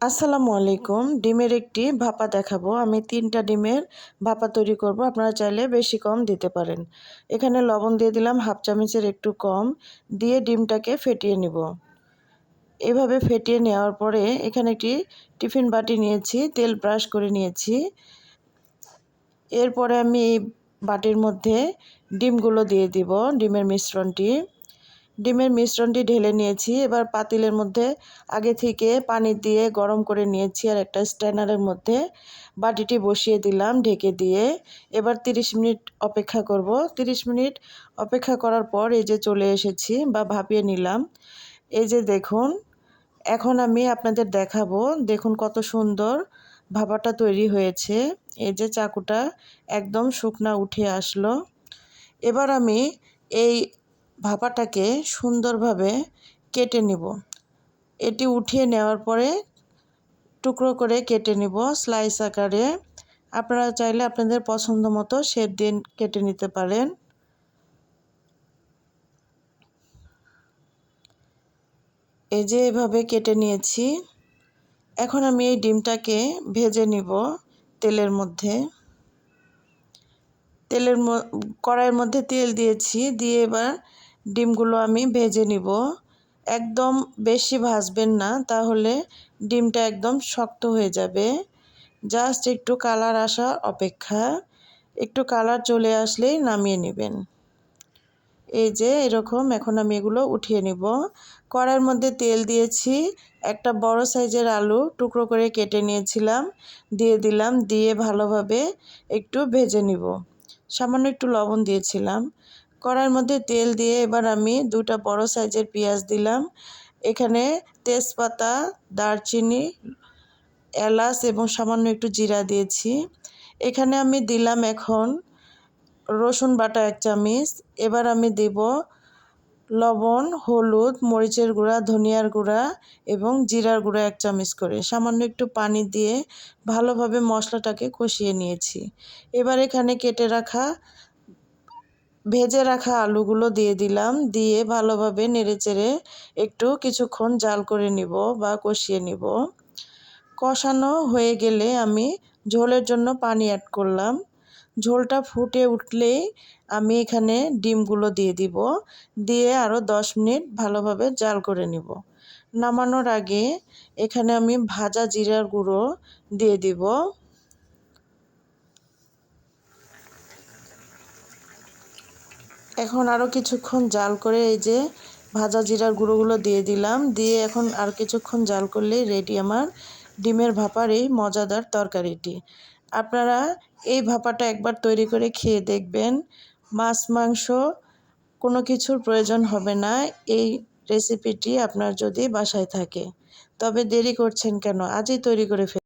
আসসালামু আলাইকুম। ডিমের একটি ভাপা দেখাবো। আমি তিনটা ডিমের ভাপা তৈরি করব। আপনারা চাইলে বেশি কম দিতে পারেন। এখানে লবণ দিয়ে দিলাম হাফ চামচের একটু কম। দিয়ে ডিমটাকে ফেটিয়ে নিব। এভাবে ফেটিয়ে নেওয়ার পরে এখানে একটি টিফিন বাটি নিয়েছি। তেল ব্রাশ করে নিয়েছি। এরপরে আমি এই বাটির মধ্যে ডিমগুলো দিয়ে দিব, ডিমের মিশ্রণটি। ডিমের মিশ্রণটি ঢেলে নিয়েছি। এবার পাতিলের মধ্যে আগে থেকে পানি দিয়ে গরম করে নিয়েছি আর একটা স্ট্যানারের মধ্যে। বাটিটি বসিয়ে দিলাম ঢেকে দিয়ে। এবার 30 মিনিট অপেক্ষা করব। 30 মিনিট অপেক্ষা করার পর এই যে চলে এসেছি বা ভাপিয়ে নিলাম। এই যে দেখুন, এখন আমি আপনাদের দেখাবো, দেখুন কত সুন্দর ভাপাটা তৈরি হয়েছে। এই যে চাকুটা একদম শুকনা উঠে আসলো। এবার আমি এই ভাপাটাকে সুন্দরভাবে কেটে নিব। এটি উঠিয়ে নেওয়ার পরে টুকরো করে কেটে নিব। স্লাইস আকারে। আপনারা চাইলে আপনাদের পছন্দ মতো শেপ দিয়ে কেটে নিতে পারেন। এই যে এভাবে কেটে নিয়েছি। এখন আমি এই ডিমটাকে ভেজে নিব তেলের মধ্যে। তেলের কড়াইয়ের মধ্যে তেল দিয়েছি। দিয়ে এবার ডিমগুলো আমি ভেজে নিব। একদম বেশি ভাজবেন না, তাহলে ডিমটা একদম শক্ত হয়ে যাবে। জাস্ট একটু কালার আসা অপেক্ষা, একটু কালার চলে আসলেই নামিয়ে নেবেন। এই যে এরকম এখন আমি এগুলো উঠিয়ে নিব। কড়ার মধ্যে তেল দিয়েছি, একটা বড় সাইজের আলু টুকরো করে কেটে নিয়েছিলাম, দিয়ে দিলাম, দিয়ে ভালোভাবে একটু ভেজে নিব। সামান্য একটু লবণ দিয়েছিলাম। কড়াইয়ের মধ্যে তেল দিয়ে এবার আমি দুটা বড় সাইজের পেঁয়াজ দিলাম। এখানে তেজপাতা, দারচিনি, এলাচ এবং সামান্য একটু জিরা দিয়েছি। এখানে আমি দিলাম এখন রসুন বাটা এক চামচ। এবার আমি দেব লবণ, হলুদ, মরিচের গুঁড়া, ধনিয়ার গুঁড়া এবং জিরার গুঁড়া এক চামচ করে। সামান্য একটু পানি দিয়ে ভালোভাবে মশলাটাকে কষিয়ে নিয়েছি। এবার এখানে কেটে রাখা ভেজে রাখা আলুগুলো দিয়ে দিলাম। দিয়ে ভালোভাবে নেড়েচেড়ে একটু কিছুক্ষণ জাল করে নিব বা কষিয়ে নিব। কষানো হয়ে গেলে আমি ঝোলের জন্য পানি অ্যাড করলাম। ঝোলটা ফুটে উঠলেই আমি এখানে ডিমগুলো দিয়ে দিব। দিয়ে আরও দশ মিনিট ভালোভাবে জাল করে নিব। নামানোর আগে এখানে আমি ভাজা জিরার গুঁড়ো দিয়ে দিব। এখন আরও কিছুক্ষণ জাল করে এই যে ভাজা জিরার গুঁড়োগুলো দিয়ে দিলাম। দিয়ে এখন আর কিছুক্ষণ জাল করলেই রেডি আমার ডিমের ভাপার এই মজাদার তরকারিটি। আপনারা এই ভাপাটা একবার তৈরি করে খেয়ে দেখবেন। মাছ, মাংস কোনো কিছুর প্রয়োজন হবে না। এই রেসিপিটি আপনার যদি বাসায় থাকে। তবে দেরি করছেন কেন? আজই তৈরি করে